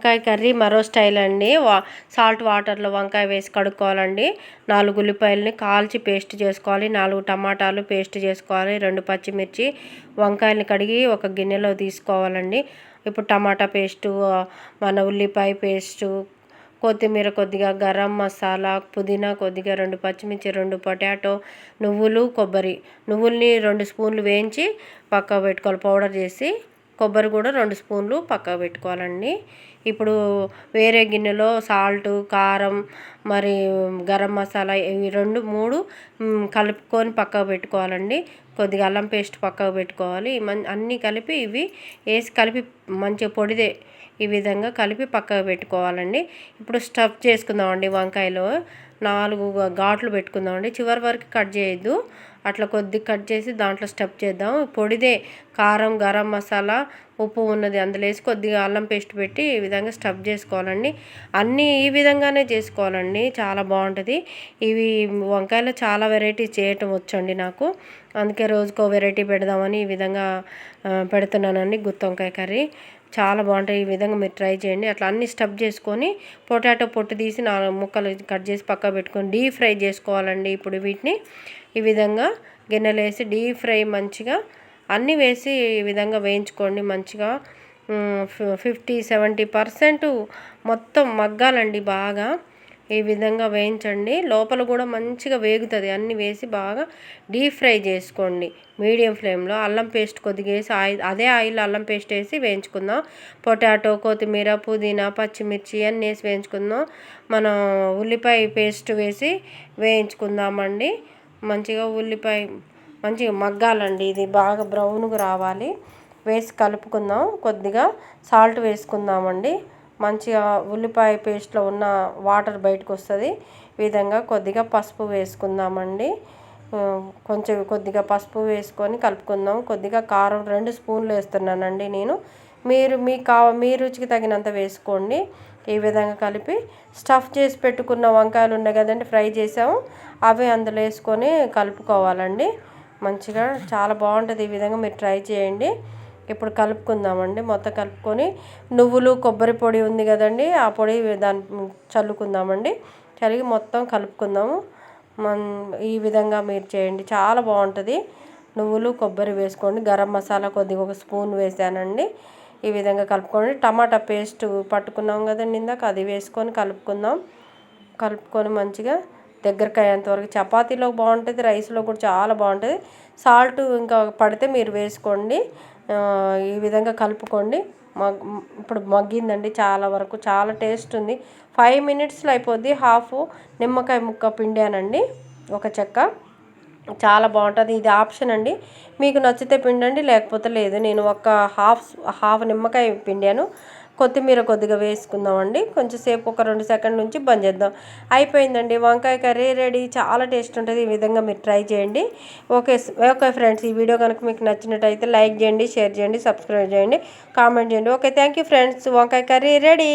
వంకాయ కర్రీ మరో స్టైల్ అండి. వా సాల్ట్ వాటర్లో వంకాయ వేసి కడుక్కోవాలండి. నాలుగు ఉల్లిపాయలని కాల్చి పేస్ట్ చేసుకోవాలి. నాలుగు టమాటాలు పేస్ట్ చేసుకోవాలి. రెండు పచ్చిమిర్చి వంకాయలని కడిగి ఒక గిన్నెలో తీసుకోవాలండి. ఇప్పుడు టమాటా పేస్టు మన ఉల్లిపాయ పేస్టు కొత్తిమీర కొద్దిగా గరం మసాలా పుదీనా కొద్దిగా రెండు పచ్చిమిర్చి రెండు పొటాటో నువ్వులు కొబ్బరి. నువ్వుల్ని రెండు స్పూన్లు వేయించి పక్క పెట్టుకోవాలి. పౌడర్ చేసి కొబ్బరి కూడా రెండు స్పూన్లు పక్కకు పెట్టుకోవాలండి. ఇప్పుడు వేరే గిన్నెలో సాల్ట్ కారం మరి గరం మసాలా ఇవి రెండు మూడు కలుపుకొని పక్కకు పెట్టుకోవాలండి. కొద్దిగా అల్లం పేస్ట్ పక్కకు పెట్టుకోవాలి. మన్ అన్నీ కలిపి ఇవి వేసి కలిపి మంచిగా పొడిదే ఈ విధంగా కలిపి పక్కకు పెట్టుకోవాలండి. ఇప్పుడు స్టఫ్ చేసుకుందామండి వంకాయలో. నాలుగు ఘాట్లు పెట్టుకుందామండి. చివరి వరకు కట్ చేయొద్దు. అట్లా కొద్ది కట్ చేసి దాంట్లో స్టఫ్ చేద్దాం. పొడిదే కారం గరం మసాలా ఉప్పు ఉన్నది అందులో వేసి కొద్దిగా అల్లం పేస్ట్ పెట్టి ఈ విధంగా స్టఫ్ చేసుకోవాలండి. అన్నీ ఈ విధంగానే చేసుకోవాలండి. చాలా బాగుంటుంది. ఇవి వంకాయలో చాలా వెరైటీ చేయటం వచ్చండి నాకు. అందుకే రోజుకో వెరైటీ పెడదామని ఈ విధంగా పెడుతున్నానండి గుత్తి వంకాయ కర్రీ. చాలా బాగుంటాయి. ఈ విధంగా మీరు ట్రై చేయండి. అట్లా అన్ని స్టఫ్ చేసుకొని పొటాటో పొట్టు తీసి నాలుగు ముక్కలు కట్ చేసి పక్క పెట్టుకొని డీప్ ఫ్రై చేసుకోవాలండి ఇప్పుడు వీటిని. ఈ విధంగా గిన్నెలు వేసి డీప్ ఫ్రై మంచిగా అన్నీ వేసి ఈ విధంగా వేయించుకోండి మంచిగా. ఫిఫ్టీ సెవెంటీ పర్సెంట్ మొత్తం మగ్గాలండి బాగా. ఈ విధంగా వేయించండి. లోపల కూడా మంచిగా వేగుతుంది. అన్నీ వేసి బాగా డీప్ ఫ్రై చేసుకోండి. మీడియం ఫ్లేమ్లో అల్లం పేస్ట్ కొద్దిగా వేసి ఆయిల్ అదే ఆయిల్ అల్లం పేస్ట్ వేసి వేయించుకుందాం. పొటాటో కొత్తిమీర పుదీనా పచ్చిమిర్చి అన్నీ వేసి వేయించుకుందాం. మనం ఉల్లిపాయ పేస్ట్ వేసి వేయించుకుందామండి. మంచిగా ఉల్లిపాయ మంచిగా మగ్గాలండి. ఇది బాగా బ్రౌన్గా రావాలి. వేసి కలుపుకుందాం. కొద్దిగా సాల్ట్ వేసుకుందామండి. మంచిగా ఉల్లిపాయ పేస్ట్లో ఉన్న వాటర్ బయటకు వస్తుంది ఈ విధంగా కొద్దిగా పసుపు వేసుకుందామండి. కొంచెం కొద్దిగా పసుపు వేసుకొని కలుపుకుందాం. కొద్దిగా కారం రెండు స్పూన్లు వేస్తున్నానండి నేను. మీరు మీ కా మీ రుచికి తగినంత వేసుకోండి. ఈ విధంగా కలిపి స్టఫ్ చేసి పెట్టుకున్న వంకాయలు ఉన్నాయి కదండి ఫ్రై చేసాము. అవి అందులో వేసుకొని కలుపుకోవాలండి. మంచిగా చాలా బాగుంటుంది ఈ విధంగా మీరు ట్రై చేయండి. ఇప్పుడు కలుపుకుందామండి. మొత్తం కలుపుకొని నువ్వులు కొబ్బరి పొడి ఉంది కదండి ఆ పొడి దాని చల్లుకుందామండి. చలిగి మొత్తం కలుపుకుందాము. మన్ ఈ విధంగా మీరు చేయండి. చాలా బాగుంటుంది. నువ్వులు కొబ్బరి వేసుకోండి. గరం మసాలా కొద్దిగా ఒక స్పూన్ వేసానండి. ఈ విధంగా కలుపుకోండి. టమాటా పేస్ట్ పట్టుకున్నాం కదండి ఇందాక అది వేసుకొని కలుపుకుందాం. కలుపుకొని మంచిగా దగ్గరకు అయ్యేంత వరకు చపాతీలో బాగుంటుంది రైస్లో కూడా చాలా బాగుంటుంది. సాల్ట్ ఇంకా పడితే మీరు వేసుకోండి. ఈ విధంగా కలుపుకోండి. మగ్ ఇప్పుడు మగ్గిందండి చాలా వరకు చాలా టేస్ట్ ఉంది. ఫైవ్ మినిట్స్లో అయిపోద్ది హాఫ్ నిమ్మకాయ ముక్క పిండానండి ఒక చెక్క. చాలా బాగుంటుంది. ఇది ఆప్షన్ అండి. మీకు నచ్చితే పిండండి లేకపోతే లేదు. నేను ఒక హాఫ్ హాఫ్ నిమ్మకాయ పిండాను. కొత్తిమీర కొద్దిగా వేసుకుందామండి. కొంచెం సేపు ఒక రెండు సెకండ్ నుంచి బంద్ చేద్దాం. అయిపోయిందండి. వంకాయ కర్రీ రెడీ. చాలా టేస్ట్ ఉంటుంది. ఈ విధంగా మీరు ట్రై చేయండి. Okay okay friends. ఈ వీడియో కనుక మీకు నచ్చినట్టయితే లైక్ చేయండి షేర్ చేయండి సబ్స్క్రైబ్ చేయండి కామెంట్ చేయండి. Okay thank you friends. వంకాయ కర్రీ రెడీ.